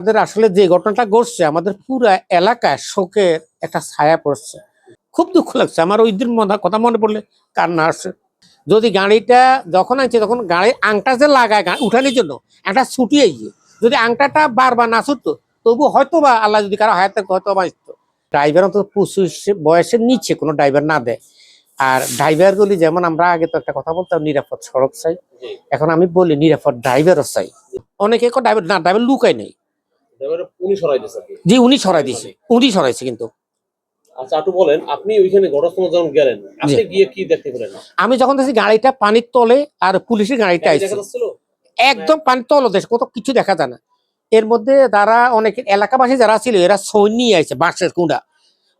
আমাদের আসলে যে ঘটনাটা ঘটছে আমাদের পুরা এলাকায় শোকের একটা ছায়া পড়ছে। খুব দুঃখ লাগছে। আমার ওই দিন কথা মনে পড়লে কান্না আসে। যদি গাড়িটা যখন আনছে তখন গাড়ির আংটা যে লাগায় উঠানোর জন্য একটা ছুটি গিয়ে যদি আংটাটা বারবার না ছুটতো তবু হয়তো বা আল্লাহ যদি কারও হায়াতে হয়তো বাঁচত। ড্রাইভার অন্তত পঁচিশ বয়সের নিচে কোনো ড্রাইভার না দেয়। আর ড্রাইভার গুলি যেমন আমরা আগে তো একটা কথা বলতাম নিরাপদ সড়ক চাই। এখন আমি বলি নিরাপদ ড্রাইভারও চাই। অনেকে ড্রাইভার না ড্রাইভার লুকায় নেই। জি উনি সরাই দিয়েছে উনি সরাইছে কিন্তু। আচ্ছা একটু বলেন আপনি ওইখানে ঘটনাস্থলে যখন গেলেন আপনি গিয়ে কি দেখতে পেলেন? আমি যখন দেখছি গাড়িটা পানির তলে আর পুলিশের গাড়িটা গাড়ি আইছে। একদম পানির তল দেশ কত কিছু দেখা যায় না। এর মধ্যে যারা অনেক এলাকাবাসী যারা ছিল এরা সৈন্য নিয়ে আইছে বাঁশের কুঁড়া।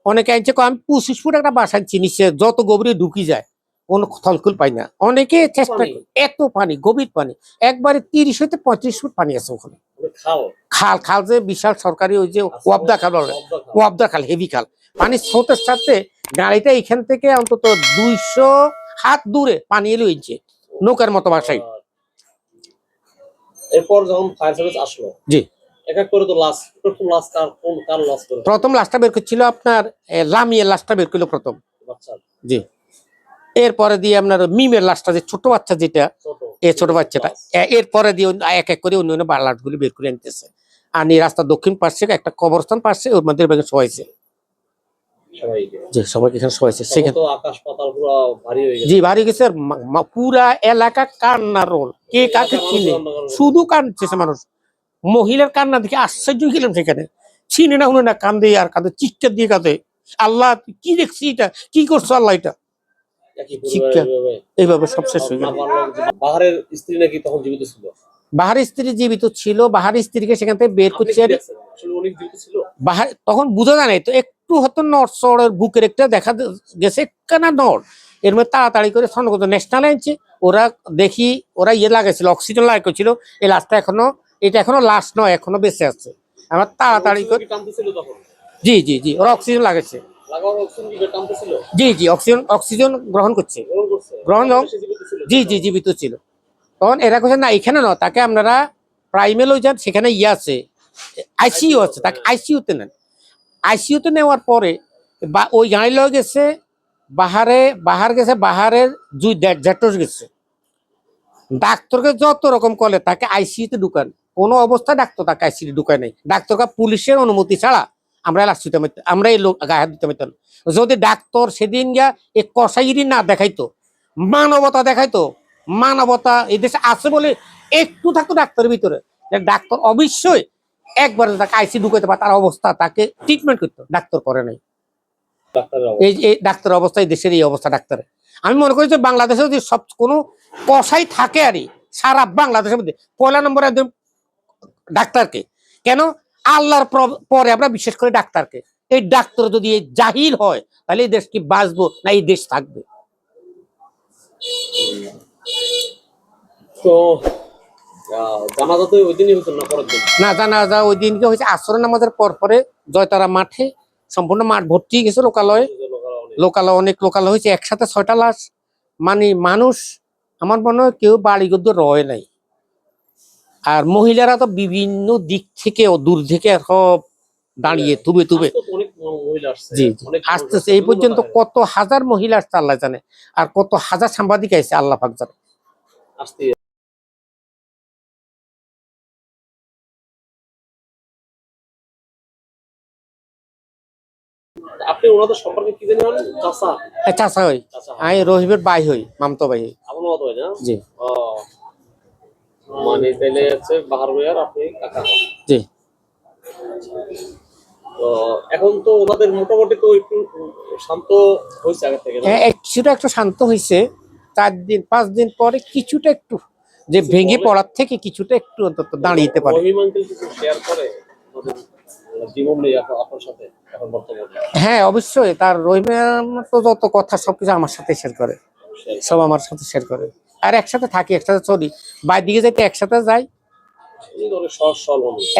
অনেকে কয়, আমি পঁচিশ ফুট একটা বাসা চিনিছে যত গভীরে ঢুকি যায়। কোনো থলকুল পাই না। অনেকে চেষ্টা করে- এত পানি গভীর পানি। একবারে তিরিশ হইতে পঁয়ত্রিশ ফুট পানি আছে ওখানে। খাল? খাল খাল যে বিশাল সরকারি ওই যে আচ্ছা, ওয়াবদা খাল বলে ওয়াবদা খাল। হেভি খাল। পানির স্রোতের সাথে গাড়িটা এখান থেকে অন্তত দুইশো হাত দূরে পানি এলো ইঞ্চে নৌকার মতো বাসায়। এরপর যখন ফায়ার সার্ভিস আসলো জি। এক এক করে তো লাশ প্রথম লাশটা বের করছিল আপনার লামিয়ে লাশটা বের করল প্রথম। জি। এরপরে দিয়ে আপনার মিমের লাশটা যে ছোট বাচ্চা যেটা ছোট। এ ছোট বাচ্চাটা এরপরে দিয়ে এক এক করে অন্য অন্য লাশগুলি বের করে আনতেছে। আর এই রাস্তার দক্ষিণ পাশে একটা কবরস্থান পাশে ওর মধ্যে ব্যাগে শোয়াইছে যে সবাইকে এখানে শোয়াইছে সেখানে তো আকাশ পাতাল পুরো ভারী গেছে। জি পুরা এলাকা কান্নার রোল। কে কাকে চিনে? শুধু কান্দছে মানুষ। মহিলার কান্না দেখে আশ্চর্য গেলাম সেখানে। চিনে না উনি না কান্দে আর কাঁদে চিৎকার দিয়ে কাঁদে। আল্লাহ কি দেখছি এটা? কি করছ আল্লাহ এটা? শিক্ষা। এইভাবে। এইভাবে সব শেষ হয়ে গেল। বাহারের স্ত্রী নাকি তখন জীবিত ছিল? বাহার স্ত্রী জীবিত ছিল বাহার স্ত্রীকে সেখান থেকে বের করছে বাহার তখন বোঝা যায় নাই তো একটু হয়তো বুকের একটা দেখা গেছে একখানা নর্থ এর মধ্যে তাড়াতাড়ি করে করতো ন্যাশনাল আনছে ওরা দেখি ওরা ইয়ে লাগাইছিল অক্সিজেন লাগাইছিল এই লাশটা এখনও এটা এখনও লাশ নয় এখনও বেঁচে আছে। আমার তাড়াতাড়ি করে জি জি জি ওরা অক্সিজেন লাগাইছে। জি জি অক্সিজেন অক্সিজেন গ্রহণ করছে। গ্রহণ করছে। জি জি জীবিত ছিল। তখন এরা কোথায় না এখানে না তাকে আপনারা প্রাইমে লই যান সেখানে ইয়ে আছে আইসিইউ আছে তাকে আইসিইউতে নেন। আইসিইউতে নেওয়ার পরে বা ওই গাড়ি লয়ে গেছে বাহারে বাহার গেছে বাহারের দুই জেটস গেছে। ডাক্তারকে যত রকম করলে তাকে আইসিইউতে ঢুকান। কোনো অবস্থা ডাক্তার তাকে আইসিইউ ঢুকায় নাই। ডাক্তারকে পুলিশের অনুমতি ছাড়া আমরা লাশ পারতাম আমরা এই লোক গায়ে হাত দিতে পারতাম যদি ডাক্তার সেদিন গিয়া এই কষাইগিরি না দেখাইতো মানবতা দেখাইতো মানবতা এই দেশে আছে বলে একটু থাকতো ডাক্তারের ভিতরে। ডাক্তার অবশ্যই একবার তাকে আইসি ঢুকাইতে পারে তার অবস্থা তাকে ট্রিটমেন্ট করতো ডাক্তার করে নাই। এই এই ডাক্তার অবস্থা এই দেশের এই অবস্থা ডাক্তারের। আমি মনে করি যে বাংলাদেশে যদি সব কোনো কষাই থাকে আরই সারা বাংলাদেশের মধ্যে পয়লা নম্বরে একদম ডাক্তারকে। কেন? আল্লাহর পরে আমরা বিশেষ করে ডাক্তারকে। এই ডাক্তার যদি এই জাহিল হয় তাহলে এই দেশ কি বাঁচবো না এই দেশ থাকবে। তো জানাজা ওই দিনকে হয়েছে আসর নামাজের পর পরে জয়তারা মাঠে সম্পূর্ণ মাঠ ভর্তি গেছে লোকালয়ে। অনেক- লোকালয় অনেক লোকাল হয়েছে একসাথে ছয়টা লাশ। মানে মানুষ আমার মনে হয় কেউ বাড়ি গদ্য রয় নাই। আর মহিলারা তো বিভিন্ন দিক থেকে ও দূর থেকে সব দাঁড়িয়ে তুবে তুবে আজকে তো অনেক মহিলা আসছে জি আসতেছে এই পর্যন্ত কত হাজার মহিলা আসছে আল্লাহ জানে। আর কত হাজার সাংবাদিক আছে আল্লাহ পাক জানে। আসতে আপনি ওনাদের সম্পর্কে কি জানেন? এ চাচা হই। আমি রহিবের বাই হই মামতো বাই হই। আপনার মতো হয় না? জি। ও। মানে তাইলে হচ্ছে বাহার ভাইয়ার আপনি কাকা জি। তো এখন তো ওনাদের মোটামুটি তো একটু শান্ত হয়েছে আগে থেকে হ্যাঁ কিছুটা একটু শান্ত হয়েছে। চার দিন পাঁচ দিন পরে কিছুটা একটু যে ভেঙে পড়ার থেকে কিছুটা একটু অন্তত দাঁড়িয়ে পারে। রহিম শেয়ার করে বর্তমানে? হ্যাঁ অবশ্যই। তার রহিমের তো যত কথা সবকিছু আমার সাথে শেয়ার করে। সব আমার সাথে শেয়ার করে। আর একসাথে থাকি একসাথে চলি। বাইর দিকে যাইতে একসাথে যাই।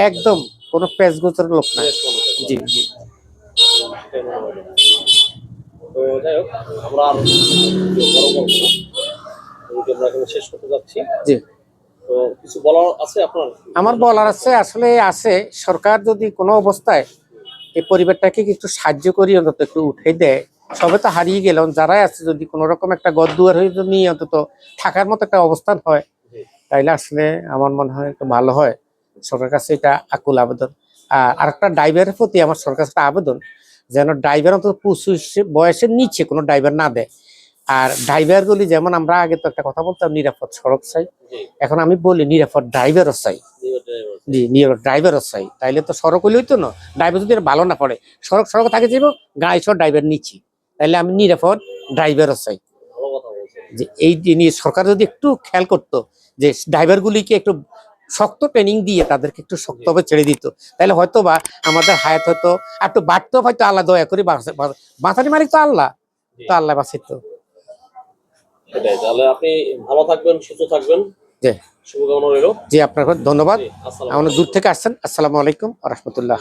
একদম কোনো পেজ গোচর লোক না। জি। জি তো যাই হোক আমরা আর বড় করব আমরা এখানে শেষ করতে যাচ্ছি। জি। তো তো কিছু বলার আছে আপনার? আমার বলার আছে আসলে আছে। সরকার যদি কোনো অবস্থায় এই পরিবারটাকে একটু সাহায্য করি অন্তত একটু উঠে দেয় সবে তো হারিয়ে গেলাম যারাই আছে যদি কোনো রকম একটা গদ দুয়ার হয়ে যদি নিয়ে অন্তত থাকার মতো একটা অবস্থান হয় তাইলে আসলে আমার মনে হয় একটু ভালো হয়। সরকারের কাছে এটা আকুল আবেদন। আর আরেকটা ড্রাইভারের প্রতি আমার সরকার কাছে একটা আবেদন যেন ড্রাইভার অন্তত পঁচিশ বয়সের নিচে কোনো ড্রাইভার না দেয়। আর ড্রাইভারগুলি যেমন আমরা আগে তো একটা কথা বলতাম নিরাপদ সড়ক চাই। এখন আমি বলি নিরাপদ ড্রাইভারও চাই। জি নিরাপদ ড্রাইভারও চাই। তাইলে তো সড়ক হইলেই তো না ড্রাইভার যদি ভালো না পড়ে সড়ক সড়ক থাকে যাব গাড়ি সব ড্রাইভার নিচ্ছি তাইলে আমি নিরাপদ ড্রাইভারও চাই। যে এই জিনিস সরকার যদি একটু খেয়াল করতো যে ড্রাইভারগুলিকে একটু শক্ত ট্রেনিং দিয়ে তাদেরকে একটু শক্তভাবে ছেড়ে দিত তাহলে হয়তো বা আমাদের হায়াত হয়তো আর একটু বাড়তো হয়তো আল্লাহ দয়া করে বাঁচানি মালিক তো আল্লাহ তো আল্লাহ বাঁচিত। সেটাই তাহলে আপনি ভালো থাকবেন সুস্থ থাকবেন। জি। শুভকামনা রইল। জি আপনার ধন্যবাদ। জি, আমাদের দূর থেকে আসছেন। আসসালামু আলাইকুম রহমতুল্লাহ।